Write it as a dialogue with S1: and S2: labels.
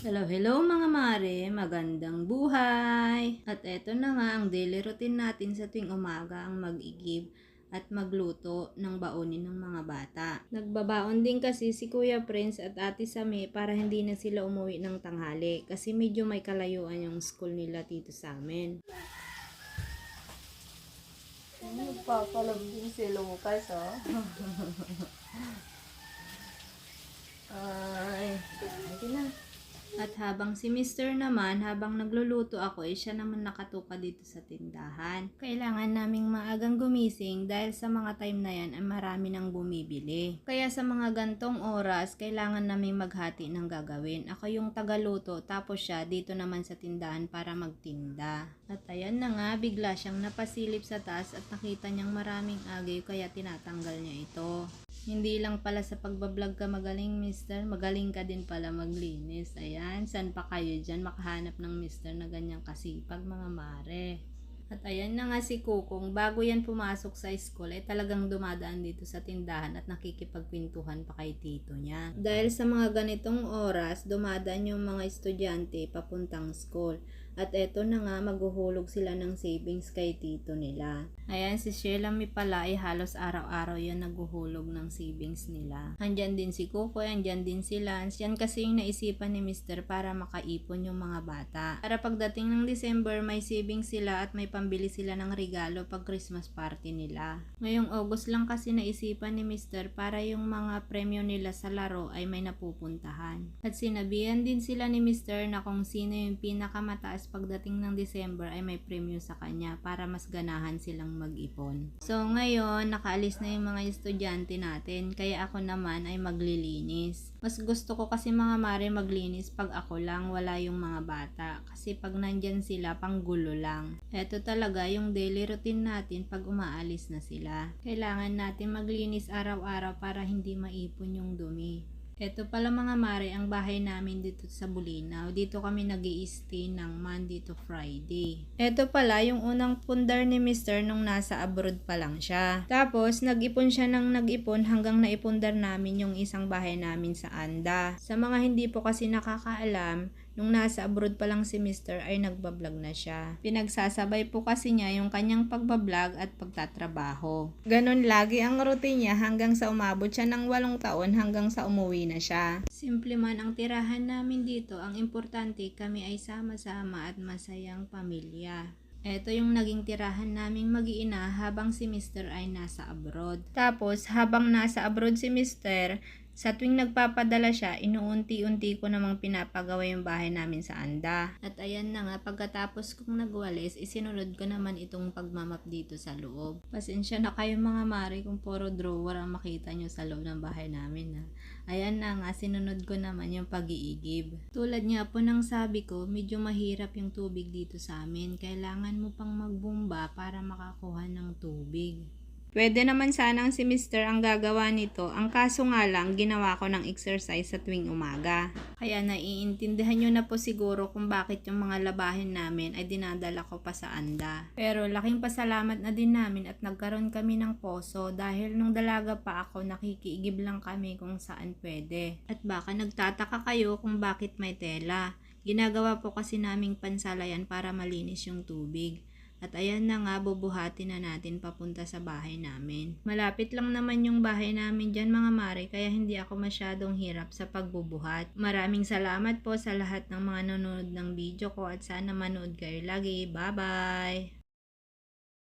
S1: Hello, hello mga mare, magandang buhay! At eto na nga ang daily routine natin sa tuwing umaga ang mag-igib at magluto ng baonin ng mga bata. Nagbabaon din kasi si Kuya Prince at Ate Sami para hindi na sila umuwi ng tanghali kasi medyo may kalayuan yung school nila dito sa amin. Nagpakalambing si Lucas, oh. Ay, hindi na. At habang si Mr. naman, habang nagluluto ako, eh siya naman nakatuka dito sa tindahan. Kailangan naming maagang gumising dahil sa mga time na yan ay marami nang bumibili. Kaya sa mga gantong oras, kailangan naming maghati ng gagawin. Ako yung tagaluto, tapos siya dito naman sa tindahan para magtinda. At ayan na nga, bigla siyang napasilip sa taas at nakita niyang maraming agaw kaya tinatanggal niya ito. Hindi lang pala sa pagbablog ka magaling, mister. Magaling ka din pala maglinis. Ayan, saan pa kayo dyan makahanap ng mister na ganyang kasipag, mga mare. At ayan na nga si Kukong, bago yan pumasok sa school, ay talagang dumadaan dito sa tindahan at nakikipagpintuhan pa kay tito niya. Dahil sa mga ganitong oras, dumadaan yung mga estudyante papuntang school. At eto na nga, maghuhulog sila ng savings kay tito nila. Ayan, si Sheila mi pala ay halos araw-araw yan naghuhulog ng savings nila. Andyan din si Kuko, andyan din si Lance. Yan kasi yung naisipan ni Mr. para makaipon yung mga bata. Para pagdating ng December, may savings sila at may pambili sila ng regalo pag Christmas party nila. Ngayong August lang kasi naisipan ni Mr. para yung mga premyo nila sa laro ay may napupuntahan. At sinabihan din sila ni Mr. na kung sino yung pinakamataas pagdating ng December ay may premyo sa kanya para mas ganahan silang mag-ipon. So ngayon, nakaalis na yung mga estudyante natin kaya ako naman ay maglilinis. Mas gusto ko kasi mga mare maglinis pag ako lang, wala yung mga bata. Kasi pag nandyan sila, panggulo lang. Eto talaga yung daily routine natin pag umaalis na sila. Kailangan natin maglinis araw-araw para hindi maipon yung dumi. Ito pala mga mare, ang bahay namin dito sa Bulinaw. Dito kami nag stay ng Monday to Friday. Ito pala yung unang pundar ni Mr. nung nasa abroad pa lang siya. Tapos, nag-ipon siya ng nag-ipon hanggang naipundar namin yung isang bahay namin sa Anda. Sa mga hindi po kasi nakakaalam, Nung nasa abroad pa lang si Mr. ay nagbablog na siya. Pinagsasabay po kasi niya yung kanyang pagbablog at pagtatrabaho. Ganon lagi ang routine niya hanggang sa umabot siya ng walong taon hanggang sa umuwi na siya. Simple man ang tirahan namin dito, ang importante kami ay sama-sama at masayang pamilya. Ito yung naging tirahan naming mag-iina habang si Mr. ay nasa abroad. Tapos, habang nasa abroad si Mr., sa tuwing nagpapadala siya, inuunti-unti ko namang pinapagawa yung bahay namin sa Anda. At ayan na nga, pagkatapos kong nagwalis, isinunod ko naman itong pagmamap dito sa loob. Pasensya na kayo mga mari kung puro drawer ang makita nyo sa loob ng bahay namin. Ha. Ayan na nga, sinunod ko naman yung pag-iigib. Tulad nga po ng sabi ko, medyo mahirap yung tubig dito sa amin. Kailangan mo pang magbumba para makakuha ng tubig. Pwede naman sanang si Mr. ang gagawa nito. Ang kaso nga lang, ginawa ko ng exercise sa tuwing umaga. Kaya naiintindihan nyo na po siguro kung bakit yung mga labahin namin ay dinadala ko pa sa anda. Pero laking pasalamat na din namin at nagkaroon kami ng poso dahil nung dalaga pa ako nakikiigib lang kami kung saan pwede. At baka nagtataka kayo kung bakit may tela. Ginagawa po kasi naming pansalayan para malinis yung tubig. At ayan na nga, bubuhati na natin papunta sa bahay namin. Malapit lang naman yung bahay namin dyan mga mare, kaya hindi ako masyadong hirap sa pagbubuhat. Maraming salamat po sa lahat ng mga nanonood ng video ko at sana manood kayo lagi. Bye-bye!